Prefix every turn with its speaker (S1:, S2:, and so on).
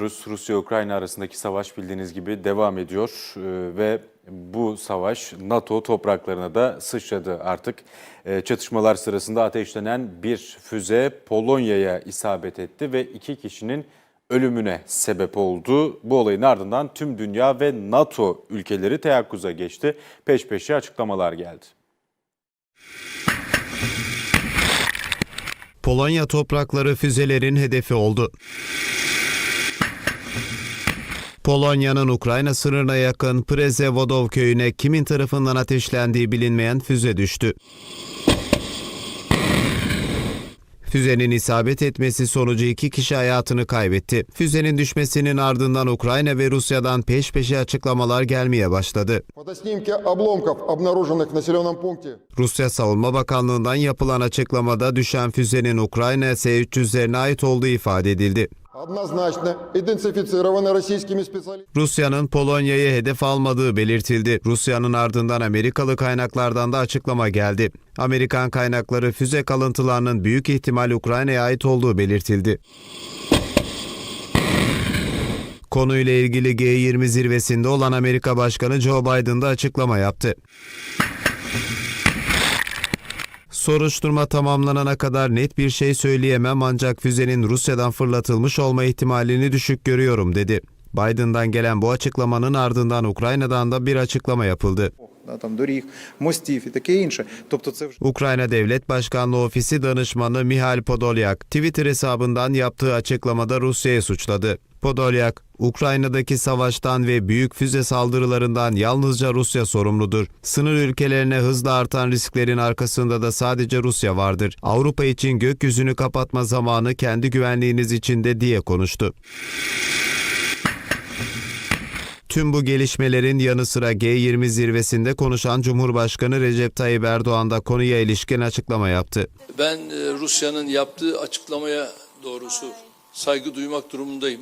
S1: Rus Rusya-Ukrayna arasındaki savaş bildiğiniz gibi devam ediyor Ee, ve bu savaş NATO topraklarına da sıçradı artık. Ee, Çatışmalar sırasında ateşlenen bir füze Polonya'ya isabet etti ve iki kişinin ölümüne sebep oldu. Bu olayın ardından tüm dünya ve NATO ülkeleri teyakkuza geçti. Peş peşe açıklamalar geldi.
S2: Polonya toprakları füzelerin hedefi oldu. Polonya'nın Ukrayna sınırına yakın Prezevodov köyüne kimin tarafından ateşlendiği bilinmeyen füze düştü. Füzenin isabet etmesi sonucu iki kişi hayatını kaybetti. Füzenin düşmesinin ardından Ukrayna ve Rusya'dan peş peşe açıklamalar gelmeye başladı. Rusya Savunma Bakanlığı'ndan yapılan açıklamada düşen füzenin Ukrayna S-300'lerine ait olduğu ifade edildi. Rusya'nın Polonya'yı hedef almadığı belirtildi. Rusya'nın ardından Amerikalı kaynaklardan da açıklama geldi. Amerikan kaynakları füze kalıntılarının büyük ihtimal Ukrayna'ya ait olduğu belirtildi. Konuyla ilgili G20 zirvesinde olan Amerika Başkanı Joe Biden da açıklama yaptı. Soruşturma tamamlanana kadar net bir şey söyleyemem ancak füzenin Rusya'dan fırlatılmış olma ihtimalini düşük görüyorum dedi. Biden'dan gelen bu açıklamanın ardından Ukrayna'dan da bir açıklama yapıldı
S3: да, там, доріг, мостів і таке інше. Тобто це вже
S2: Ukrayna Devlet Başkanlığı Ofisi Danışmanı Mihail Podolyak, Twitter hesabından yaptığı açıklamada Rusya'yı suçladı. Podolyak, Ukrayna'daki savaştan ve büyük füze saldırılarından yalnızca Rusya sorumludur. Sınır ülkelerine hızla artan risklerin arkasında da sadece Rusya vardır. Avrupa için gökyüzünü kapatma zamanı kendi güvenliğiniz içinde diye konuştu. Tüm bu gelişmelerin yanı sıra G20 zirvesinde konuşan Cumhurbaşkanı Recep Tayyip Erdoğan da konuya ilişkin açıklama yaptı.
S4: Ben e, Rusya'nın yaptığı açıklamaya doğrusu saygı duymak durumundayım.